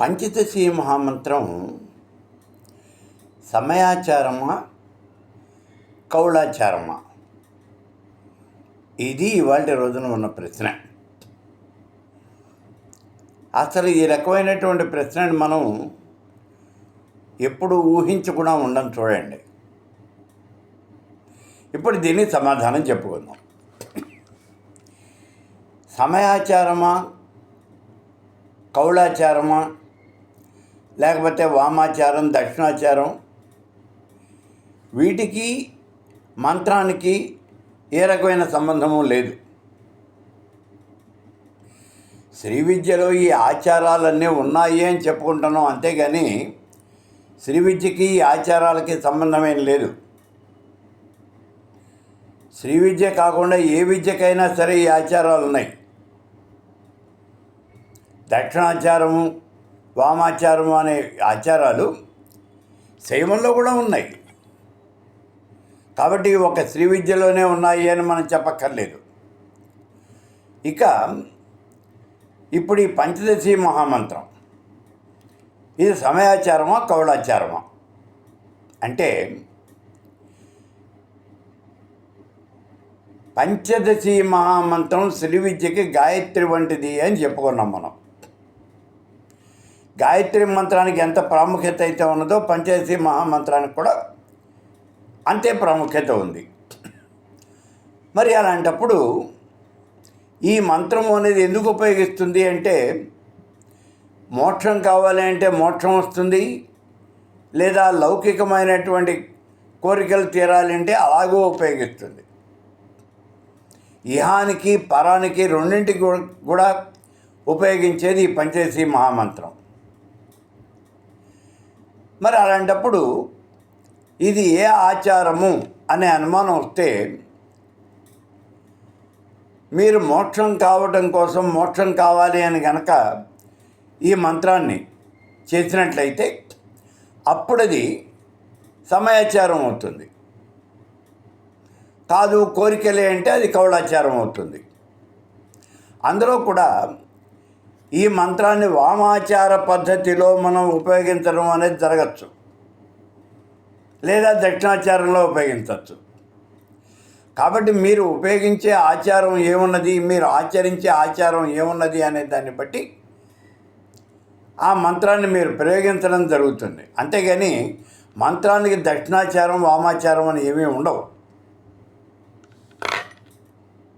పంచదశి మహామంత్రం సమయాచారమా కౌళాచారమా? ఇది ఇవాళ రోజున ఉన్న ప్రశ్న. అసలు ఈ రకమైనటువంటి ప్రశ్నని మనం ఎప్పుడు ఊహించకుండా ఉండం చూడండి. ఇప్పుడు దీన్ని సమాధానం చెప్పుకుందాం. సమయాచారమా కౌళాచారమా లేకపోతే వామాచారం దక్షిణాచారం. వీటికి మంత్రానికి ఏ రకమైన సంబంధము లేదు. శ్రీ విద్యలో ఈ ఆచారాలన్నీ ఉన్నాయి అని చెప్పుకుంటున్నాం అంతేగాని శ్రీ విద్యకి ఈ ఆచారాలకి సంబంధమేం లేదు. శ్రీ విద్య కాకుండా ఏ విద్యకైనా సరే ఈ ఆచారాలు ఉన్నాయి దక్షిణాచారము వామాచారము అనే ఆచారాలు శైవంలో కూడా ఉన్నాయి. కాబట్టి ఒక శ్రీ విద్యలోనే ఉన్నాయి అని మనం చెప్పక్కర్లేదు. ఇక ఇప్పుడు ఈ పంచదశి మహామంత్రం. ఇది సమయాచారమా కౌళాచారమా అంటే పంచదశి మహామంత్రం శ్రీ విద్యకి గాయత్రి వంటిది అని చెప్పుకున్నాం మనం. గాయత్రి మంత్రానికి ఎంత ప్రాముఖ్యత అయితే ఉన్నదో పంచాయతీ మహామంత్రానికి కూడా అంతే ప్రాముఖ్యత ఉంది. మరి అలాంటప్పుడు ఈ మంత్రం అనేది ఎందుకు ఉపయోగిస్తుంది అంటే మోక్షం కావాలి అంటే మోక్షం వస్తుంది లేదా లౌకికమైనటువంటి కోరికలు తీరాలంటే అలాగూ ఉపయోగిస్తుంది. ఇహానికి పరానికి రెండింటికి కూడా ఉపయోగించేది ఈ పంచేసి మహామంత్రం. మరి అలాంటప్పుడు ఇది ఏ ఆచారము అనే అనుమానం వస్తే మీరు మోక్షం కావటం కోసం మోక్షం కావాలి అని కనుక ఈ మంత్రాన్ని చేసినట్లయితే అప్పుడది సమయాచారం అవుతుంది. కాదు కోరికలే అంటే అది కౌళాచారం అవుతుంది. అందులో కూడా ఈ మంత్రాన్ని వామాచార పద్ధతిలో మనం ఉపయోగించడం అనేది జరగచ్చు. లేదా దక్షిణాచారంలో ఉపయోగించవచ్చు. కాబట్టి మీరు ఉపయోగించే ఆచారం ఏమున్నది? మీరు ఆచరించే ఆచారం ఏమున్నది అనే దాన్ని బట్టి ఆ మంత్రాన్ని మీరు ప్రయోగించడం జరుగుతుంది. అంతేగాని మంత్రానికి దక్షిణాచారం వామాచారం అని ఏమీ ఉండవు.